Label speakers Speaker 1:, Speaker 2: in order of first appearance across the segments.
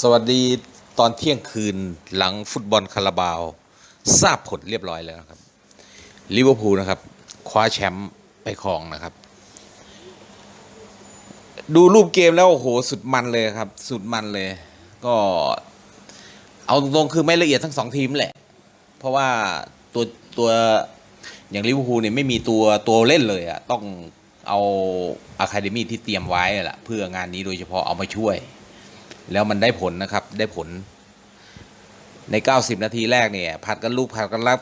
Speaker 1: สวัสดีตอนเที่ยงคืนหลังฟุตบอลคาราบาว ทราบผลเรียบร้อยแล้วนะครับลิเวอร์พูลนะครับ คว้าแชมป์ไปครองนะครับ ดูรูปเกมแล้วโอ้โหสุดมันเลยครับ สุดมันเลย ก็เอาตรงๆคือไม่ละเอียดทั้งสองทีมแหละ เพราะว่าตัวตัวอย่างลิเวอร์พูลเนี่ยไม่มีตัวตัวเล่นเลยอะต้องเอาอะคาเดมี่ที่เตรียมไว้อะล่ะเพื่องานนี้โดยเฉพาะเอามาช่วย แล้วมันได้ผลนะครับได้ผล ใน 90 นาทีแรกเนี่ยผัดกันลูกผัดกันรับ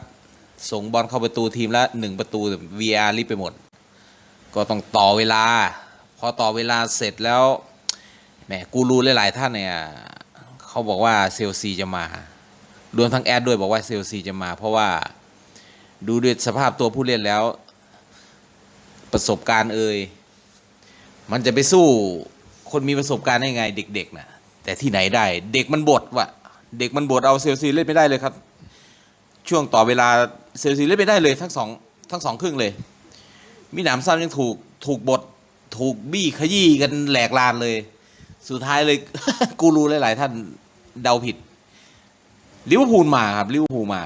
Speaker 1: ส่งบอลเข้าประตูทีมละหนึ่งประตู VR รีบไปหมด ก็ต้องต่อเวลา พอต่อเวลาเสร็จแล้วแหมกูรู้หลาย ๆ ท่านเนี่ยเขาบอกว่าเซลซีจะมารวมทั้งแอดด้วยบอกว่าเซลซีจะมา เพราะว่าดูด้วยสภาพตัวผู้เล่นแล้ว ประสบการณ์เอ่ยมันจะไปสู้คนมีประสบการณ์ได้ไงเด็ก ๆนะ แต่ที่ไหนได้ เด็กมันบดว่ะ เด็กมันบดเอาเซลซีเล่นไม่ได้เลยครับ ช่วงต่อเวลาเซลซีเล่นไม่ได้เลยทั้งสองทั้งสองครึ่งเลย มีหนามซ้ำยังถูกถูกบดถูกบี้ขยี้กันแหลกลานเลย สุดท้ายเลย กูรู้หลาย ๆ ท่านเดาผิดลิเวอร์พูลมาครับลิเวอร์พูลมา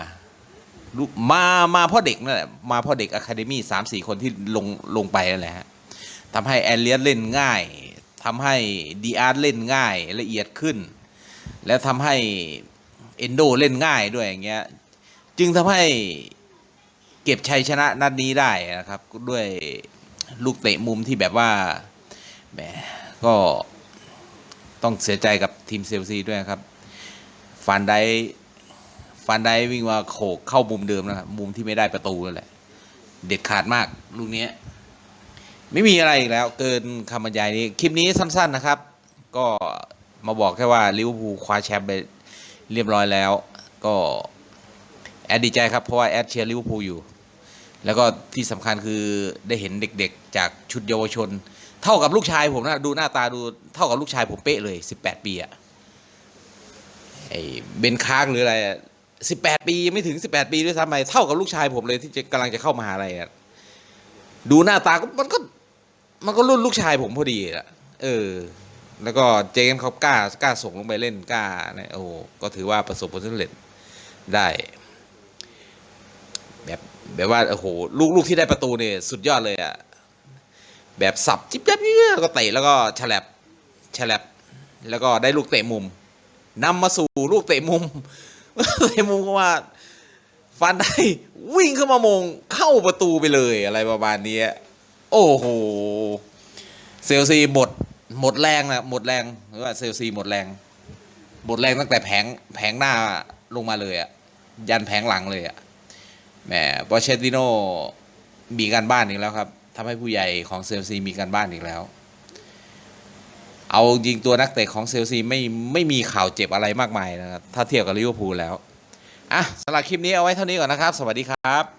Speaker 1: มามาเพราะเด็กนั่นแหละมาเพราะเด็กอะคาเดมี่สามสี่คนที่ลงลงไปนั่นแหละฮะทำให้แอนเลียสเล่นง่าย ทำให้ดีอาร์เล่นง่ายละเอียดขึ้น แล้วทำให้เอนโดเล่นง่ายด้วยอย่างเงี้ยจึงทำให้เก็บชัยชนะนัดนี้ได้นะครับ ด้วยลูกเตะมุมที่แบบว่าแหมก็ต้องเสียใจกับทีมเซลซีด้วยครับฟานไดฟานไดวิ่งมาโขกเข้ามุมเดิมนะครับมุมที่ไม่ได้ประตูนั่นแหละ เด็ดขาดมากลูกเนี้ย ไม่มีอะไรอีกแล้ว เกินคำบรรยายนี้ คลิปนี้สั้น ๆนะครับ ก็มาบอกแค่ว่าลิเวอร์พูลคว้าแชมป์ไปเรียบร้อยแล้ว ก็แอดดีใจครับ เพราะว่าแอดเชียร์ลิเวอร์พูลอยู่ แล้วก็ที่สำคัญคือได้เห็นเด็กๆ จากชุดเยาวชน เท่ากับลูกชายผมนะดูหน้าตาดูเท่ากับลูกชายผมเป๊ะเลย 18 ปีอะไอ้เบนคาร์กหรืออะไรสิบแปดปียังไม่ถึงสิบแปดปีด้วยซ้ำไปเท่ากับลูกชายผมเลยที่จะกำลังจะเข้ามหาลัยอะดูหน้าตาก็มันก็ มันก็รุ่นลูกชายผมพอดีอะเออ แล้วก็เจมส์เขากล้ากล้าส่งลงไปเล่นกล้าเนี่ยโอ้ก็ถือว่าประสบผลสำเร็จได้ แบบแบบว่าโอ้โหลูกลูกที่ได้ประตูเนี่ยสุดยอดเลยอะแบบสับจิ๊บจิ๊บจิ๊บแล้วก็เตะแล้วก็ฉลับฉลับแล้วก็ได้ลูกเตะมุมนำมาสู่ลูกเตะมุมเตะมุมก็ว่าฟันได้วิ่งขึ้นมามงเข้าประตูไปเลยอะไรประมาณนี้ โอ้โห เซลซีหมด หมดแรงนะหมดแรงหรือว่าเซลซีหมดแรง หมดแรงตั้งแต่แผงแผงหน้าลงมาเลยอะยันแผงหลังเลยอะแหมปอเชติโนมีการบ้านอีกแล้วครับทำให้ผู้ใหญ่ของเซลซีมีการบ้านอีกแล้ว เอายิงตัวนักเตะของเซลซีไม่ไม่มีข่าวเจ็บอะไรมากมายนะครับถ้าเทียบกับลิเวอร์พูลแล้วอะสำหรับคลิปนี้เอาไว้เท่านี้ก่อนนะครับ สวัสดีครับ